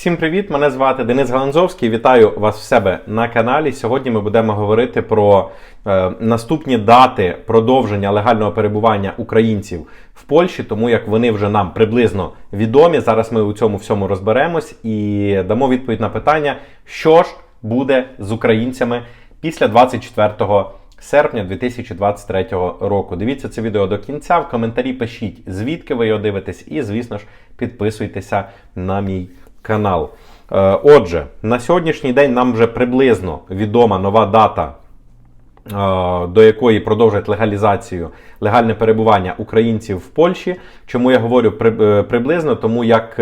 Всім привіт! Мене звати Денис Галанзовський. Вітаю вас в себе на каналі. Сьогодні ми будемо говорити про е, наступні дати продовження легального перебування українців в Польщі, тому як вони вже нам приблизно відомі. Зараз ми у цьому всьому розберемось і дамо відповідь на питання, що ж буде з українцями після 24 серпня 2023 року. Дивіться це відео до кінця. В коментарі пишіть, звідки ви його дивитесь, і, звісно ж, підписуйтеся на мій канал. Е, Отже, на сьогоднішній день нам вже приблизно відома нова дата. е, До якої продовжать легалізацію легальне перебування українців в Польщі. Чому я говорю е, приблизно? Тому як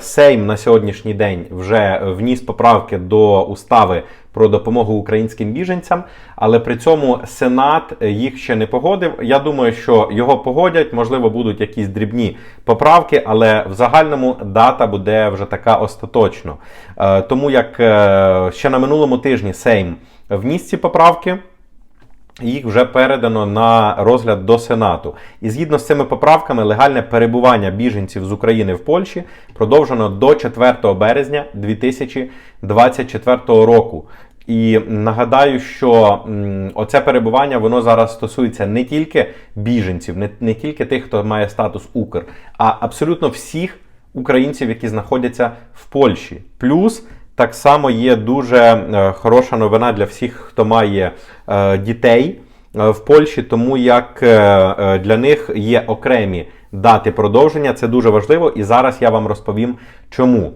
Сейм на сьогоднішній день вже вніс поправки до устави про допомогу українським біженцям, але при цьому Сенат їх ще не погодив. Я думаю, що його погодять, можливо, будуть якісь дрібні поправки, але в загальному дата буде вже така остаточно. Е, Тому як е, ще на минулому тижні Сейм вніс ці поправки. Їх вже передано на розгляд до Сенату. І згідно з цими поправками, легальне перебування біженців з України в Польщі продовжено до 4 березня 2024 року. І нагадаю, що оце перебування воно зараз стосується не тільки біженців, не, не тільки тих, хто має статус Укр, а абсолютно всіх українців, які знаходяться в Польщі. Плюс так само є дуже е, хороша новина для всіх, хто має е, дітей е, в Польщі, тому як для них є окремі дати продовження. Це дуже важливо, і зараз я вам розповім чому.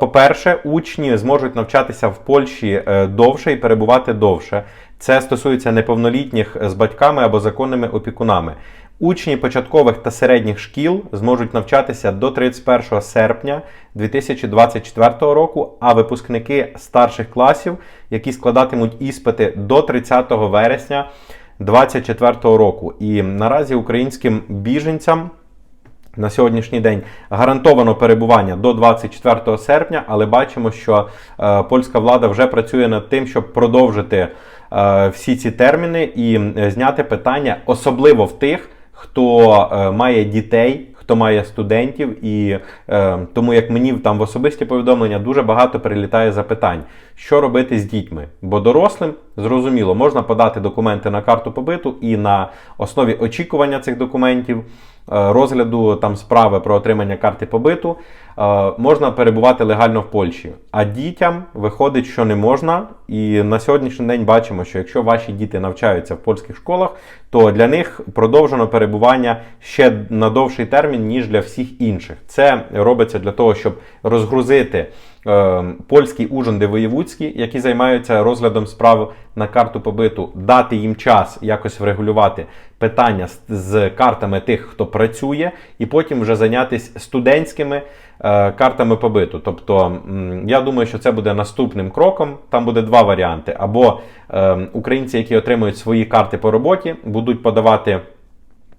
По-перше, учні зможуть навчатися в Польщі довше і перебувати довше. Це стосується неповнолітніх з батьками або законними опікунами. Учні початкових та середніх шкіл зможуть навчатися до 31 серпня 2024 року, а випускники старших класів, які складатимуть іспити до 30 вересня 2024 року. І наразі українським біженцям. На сьогоднішній день гарантовано перебування до 24 серпня, але бачимо, що е, польська влада вже працює над тим, щоб продовжити е, всі ці терміни і е, зняти питання, особливо в тих, хто е, має дітей, хто має студентів, і е, тому як мені там в особисті повідомлення дуже багато прилітає запитань, що робити з дітьми. Бо дорослим зрозуміло, можна подати документи на карту побиту і на основі очікування цих документів. Е, Розгляду там справи про отримання карти побиту е, можна перебувати легально в Польщі. А дітям виходить, що не можна. І на сьогоднішній день бачимо, що якщо ваші діти навчаються в польських школах, то для них продовжено перебування ще на довший термін, ніж для всіх інших. Це робиться для того, щоб розгрузити е, польські ужинди воєвудські, які займаються розглядом справ на карту побиту, дати їм час якось врегулювати питання з, з картами тих, хто працює, і потім вже зайнятися студентськими е, картами побиту. Тобто, я думаю, що це буде наступним кроком. Там буде два варіанти: або е, українці, які отримують свої карти по роботі, будуть подавати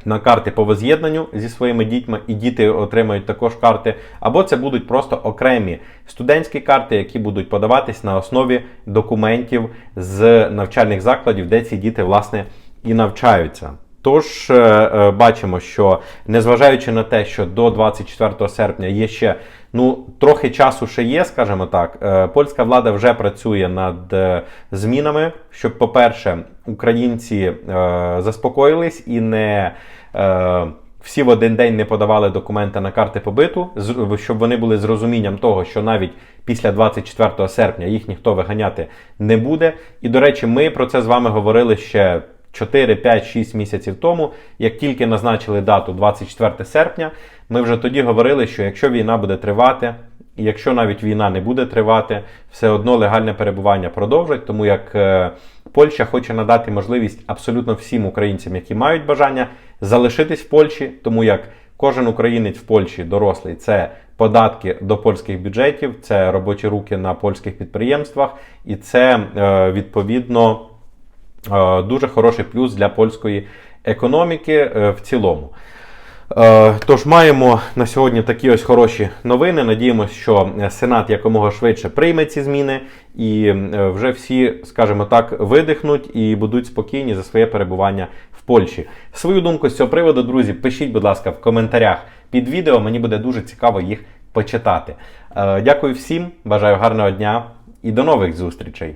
на карти по воз'єднанню зі своїми дітьми, і діти отримають також карти, або це будуть просто окремі студентські карти, які будуть подаватись на основі документів з навчальних закладів, де ці діти власне і навчаються. Тож е, е, бачимо, що незважаючи на те, що до 24 серпня є ще ну трохи часу ще є, скажімо так, е, польська влада вже працює над змінами, щоб, по-перше, українці заспокоїлись і не всі в один день не подавали документи на карти побиту, щоб вони були з розумінням того, що навіть після 24 серпня їх ніхто виганяти не буде. І до речі, ми про це з вами говорили ще 4, 5, 6 місяців тому, як тільки назначили дату 24 серпня, ми вже тоді говорили, що якщо війна буде тривати, і якщо навіть війна не буде тривати, все одно легальне перебування продовжать, тому як е, Польща хоче надати можливість абсолютно всім українцям, які мають бажання залишитись в Польщі, тому як кожен українець в Польщі дорослий це податки до польських бюджетів, це робочі руки на польських підприємствах, і це е, відповідно дуже хороший плюс для польської економіки е, в цілому. Е, Тож маємо на сьогодні такі ось хороші новини. Надіємося, що Сенат якомога швидше прийме ці зміни, і е, вже всі, скажімо так, видихнуть і будуть спокійні за своє перебування в Польщі. Свою думку з цього приводу, друзі, пишіть, будь ласка, в коментарях під відео. Мені буде дуже цікаво їх почитати. Е, Дякую всім, бажаю гарного дня і до нових зустрічей.